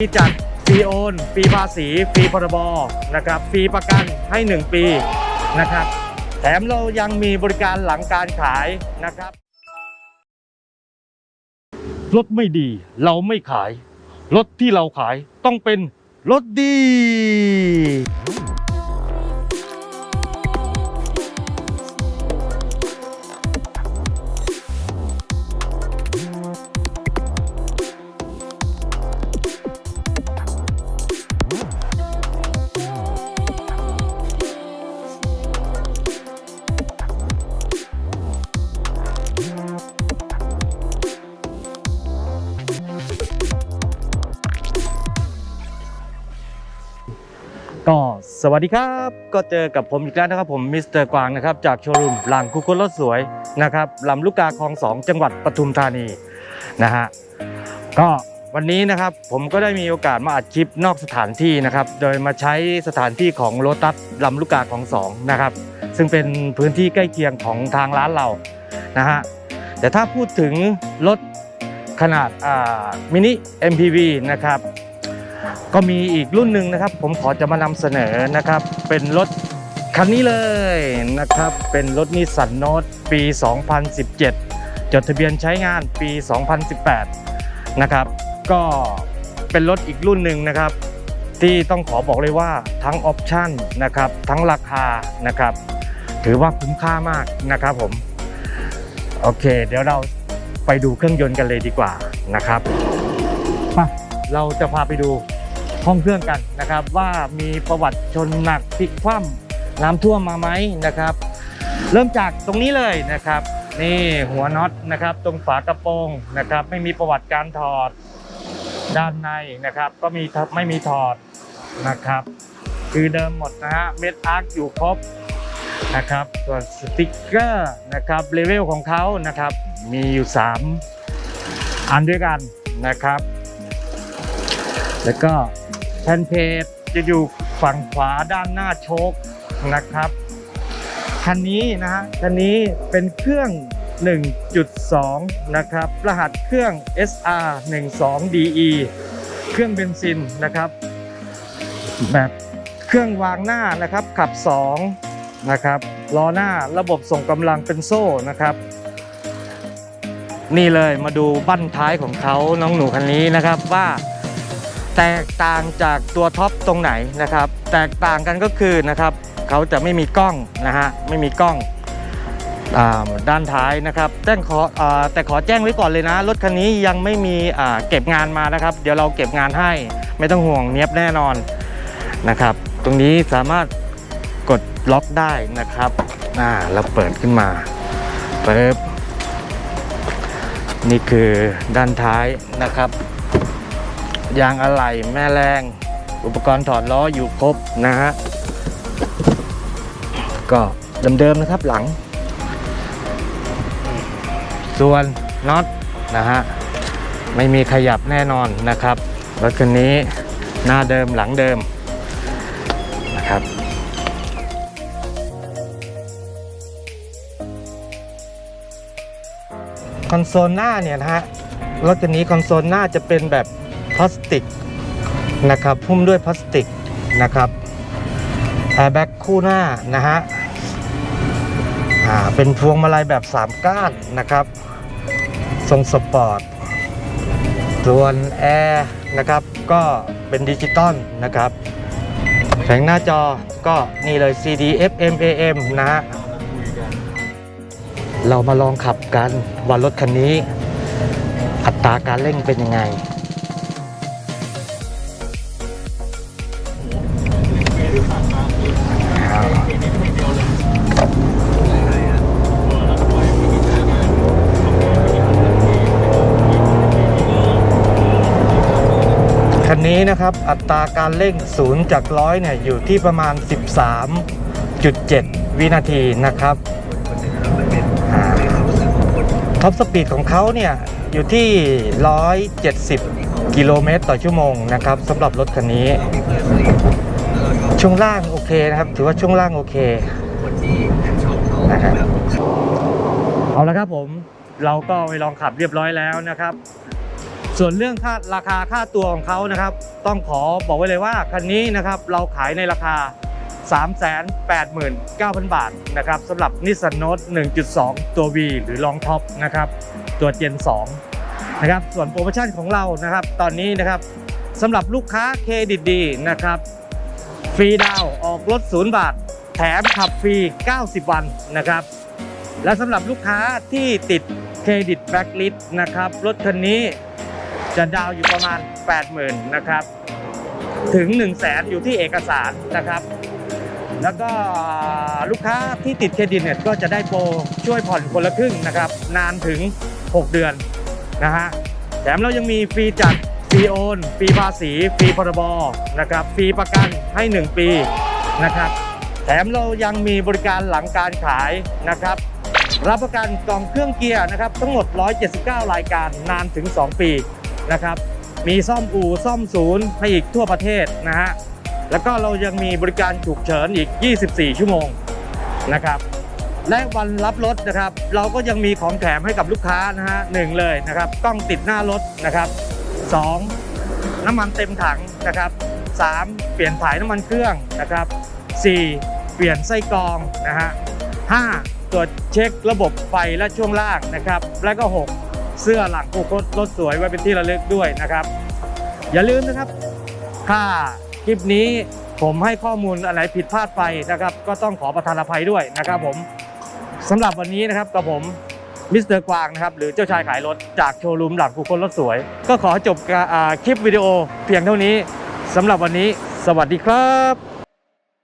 ฟรีจัดฟรีโอนฟรีภาษีฟรีพรบนะครับฟรีประกันให้ 1 ปีนะครับ แถมเรายังมีบริการหลังการขายนะครับ รถไม่ดีเราไม่ขาย รถที่เราขายต้องเป็นรถดี สวัสดีครับ ก็เจอกับผมอีกแล้วนะครับผมมิสเตอร์กวางนะครับจากโชว์รูมหลังคุกครถสวยนะครับลำลูกกาคลองสองจังหวัดปทุมธานีนะฮะก็วันนี้นะครับผมก็ได้มีโอกาสมาอัดคลิปนอกสถานที่นะครับ โดยมาใช้สถานที่ของโลตัสลำลูกกาคลองสองนะครับ ซึ่งเป็นพื้นที่ใกล้เคียงของทางร้านเรานะฮะแต่ถ้าพูดถึงรถขนาดมินิ MPV นะครับ ก็มีอีกรุ่นหนึ่งนะครับ ผมขอจะมานำเสนอนะครับ เป็นรถคันนี้เลยนะครับ เป็นรถนิสสันโนตปี 2017 จดทะเบียนใช้งานปี 2018 นะครับ ก็เป็นรถอีกรุ่นหนึ่งนะครับ ที่ต้องขอบอกเลยว่าทั้งออปชั่นนะครับทั้งราคานะครับ ถือว่าคุ้มค่ามากนะครับผม โอเค เดี๋ยวเราไปดูเครื่องยนต์กันเลยดีกว่านะครับไปเราจะพาไปดู ห้องเครื่องกันนะครับ ว่ามีประวัติชนหนักพลิกคว่ำน้ำท่วมมาไหมนะครับ เริ่มจากตรงนี้เลยนะครับ นี่หัวน็อตนะครับ ตรงฝากระโปรงนะครับ ไม่มีประวัติการถอดด้านในนะครับ ก็มีไม่มีถอดนะครับ คือเดิมหมดนะฮะเม็ดอาร์คอยู่ครบนะครับส่วนสติกเกอร์นะครับเลเวลของเขานะครับ มีอยู่ 3 อันด้วยกันนะครับ แล้วก็ แผ่นเพจจะอยู่ฝั่งขวาด้านหน้าโชคนะครับคันนี้นะฮะคันนี้เป็นเครื่อง 1.2 นะครับ รหัสเครื่อง SR 12 DE เครื่องเบนซินนะครับ แบบเครื่องวางหน้านะครับ ขับ 2 นะครับล้อหน้าระบบส่งกำลังเป็นโซ่นะครับ นี่เลยมาดูบั้นท้ายของเขาน้องหนูคันนี้นะครับว่า แตกต่างจากตัวท็อปตรงไหนนะครับ แตกต่างกันก็คือนะครับเขาจะไม่มีกล้องนะฮะไม่มีกล้องอด้านท้ายนะครับแจ้งขออแต่ขอแจ้งไว้ก่อนเลยนะ รถคันนี้ยังไม่มีเก็บงานมานะครับ เดี๋ยวเราเก็บงานให้ไม่ต้องห่วงเนี้ยบแน่นอนนะครับ ตรงนี้สามารถกดล็อกได้นะครับอ่าเราเปิดขึ้นมาเปึ๊บนี่คือด้านท้ายนะครับ ยางอะไหล่แม่แรง อุปกรณ์ถอดล้ออยู่ครบนะฮะ ก็เดิมๆนะครับหลัง ส่วนน็อตนะฮะ ไม่มีขยับแน่นอนนะครับ รถคันนี้หน้าเดิมหลังเดิมนะครับคอนโซลหน้าเนี่ยนะฮะรถคันนี้คอนโซลหน้าจะเป็นแบบ พลาสติกนะครับหุ้มด้วยพลาสติกนะครับแอร์แบ็กคู่หน้านะฮะอ่าเป็นพวงมาลัยแบบ 3 ก้านนะครับ ทรงสปอร์ตส่วนแอร์นะครับก็เป็นดิจิตอลนะครับแผงหน้าจอก็นี่เลย CD FM AM นะฮะเรามาลองขับกันว่ารถคันนี้ อัตราการเร่งเป็นยังไง คันนี้นะครับอัตราการเร่งศูนย์จากร้อยเนี่ยอยู่ที่ประมาณ 13.7 วินาทีนะครับท็อปสปีดของเขาเนี่ยอยู่ที่ 170 กิโลเมตรต่อชั่วโมงนะครับสำหรับรถคันนี้ ช่วงล่างโอเคนะครับ ถือว่าช่วงล่างโอเคนะครับเอาละครับผมเราก็ไปลองขับเรียบร้อยแล้วนะครับ ส่วนเรื่องค่าราคาค่าตัวของเขานะครับ ต้องขอบอกไว้เลยว่าคันนี้นะครับเราขายในราคา 389,000 บาทนะครับสำหรับ Nissan Note 1.2 ตัว V หรือ Long Top นะครับตัว Gen 2นะครับส่วนโปรโมชั่นของเรานะครับ ตอนนี้นะครับสำหรับลูกค้าเครดิตดีนะครับฟรีดาวออกรถ0บาท แถมขับฟรี 90 วันนะครับ และสำหรับลูกค้าที่ติดเครดิตแบ็กลิสต์นะครับรถคันนี้ จะดาวอยู่ประมาณ 80,000นะครับ ถึง 1 0 0 0 0แสนอยู่ที่เอกสารนะครับ แล้วก็ลูกค้าที่ติดเครดิตเนี่ยก็จะได้โปรช่วยผ่อนคนละครึ่งนะครับ นานถึง 6 เดือนนะฮะแถมเรายังมีฟรีจัดฟรีโอนฟรีภาษีฟรีพรบนะครับฟรีประกันให้ 1 ปีนะครับแถมเรายังมีบริการหลังการขายนะครับ รับประกันกล่องเครื่องเกียร์นะครับ ทั้งหมด 179 รายการนานถึง 2 ปี นะครับ มีซ่อมอู่ซ่อมศูนย์ให้อีกทั่วประเทศนะฮะ แล้วก็เรายังมีบริการฉุกเฉินอีก 24 ชั่วโมงนะครับ และวันรับรถนะครับ เราก็ยังมีของแถมให้กับลูกค้านะฮะหนึ่งเลยนะครับกล้องติดหน้ารถนะครับสองน้ำมันเต็มถังนะครับสามเปลี่ยนถ่ายน้ำมันเครื่องนะครับสี่เปลี่ยนไส้กรองนะฮะห้าตรวจเช็คระบบไฟและช่วงล่างนะครับ และก็หก เสื้อหลังคู่คตรถสวยไว้เป็นที่ระลึกด้วยนะครับ อย่าลืมนะครับ ถ้าคลิปนี้ผมให้ข้อมูลอะไรผิดพลาดไปนะครับ ก็ต้องขอประทานอภัยด้วยนะครับผมสำหรับวันนี้นะครับกับผมมิสเตอร์กวางนะครับหรือเจ้าชายขายรถจากโชว์รูมหลังคูคนรถสวย ก็ขอจบการ์คลิปวิดีโอเพียงเท่านี้สำหรับวันนี้ สวัสดีครับ